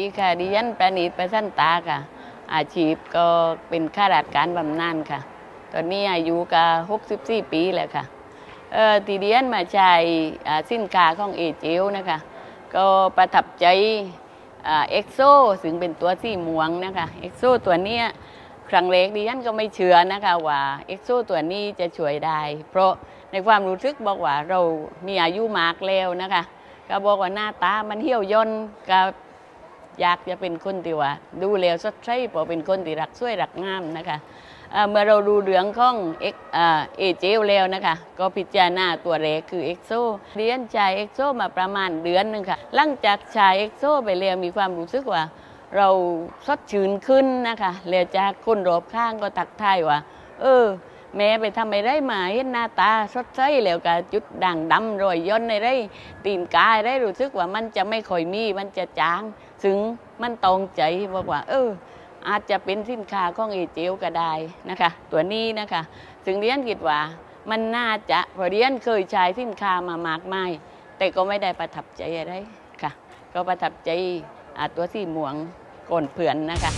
ดีค่ะดิฉันประณีตประสันตาค่ะ อาชีพก็เป็นข้าราชการบำนาญค่ะ ตอนนี้อายุก็64 ปีแล้วค่ะเออทีเดียนมาใช้สินค้าของเอเจลนะคะ ก็ประทับใจเอ็กโซซึ่งเป็นตัวสีม่วงนะคะเอ็กโซตัวเนี้ยครั้งแรกดิฉันก็ไม่เชื่อนะคะว่าเอ็กโซตัวนี้จะช่วยได้ เพราะในความรู้สึกบอกว่าเรามีอายุมากแล้วนะคะ ก็บอกว่าหน้าตามันเหี่ยวย่นก็ อยากจะเป็นคนที่ว่า ดูแลสดใสพราะเป็นคนที่รักสวยรักงามนะคะเอ่อเมื่อเราดูเรื่องของเอ็กเอเจลแล้วนะคะ ก็พิจารณาตัวแรกคือเอ็กโซเรียนใช้เอ็กโซมาประมาณเดือนหนึ่งค่ะ หลังจากใช้เอ็กโซไปแล้วมีความรู้สึกว่า เราสดชื่นขึ้นนะคะแล้วจากคนรอบข้างก็ตักทายว่า เออ แม่ไปทำอะไรมาเห็นหน้าตาสดใสแล้วก็จุดด่างดำรอยย่นในไรตีนกายได้รู้สึกว่ามันจะไม่ค่อยมีมันจะจางถึงมันตรงใจบอกว่า เออ อาจจะเป็นสินค้าของเอเจลก็ได้นะคะ ตัวนี้นะคะถึงเรียนคิดว่า มันน่าจะเพราะเรียนเคยใช้สินค้ามามากมายแต่ก็ไม่ได้ประทับใจอะไรค่ะ ก็ประทับใจตัวสีม่วงก่อนเผื่อนนะคะ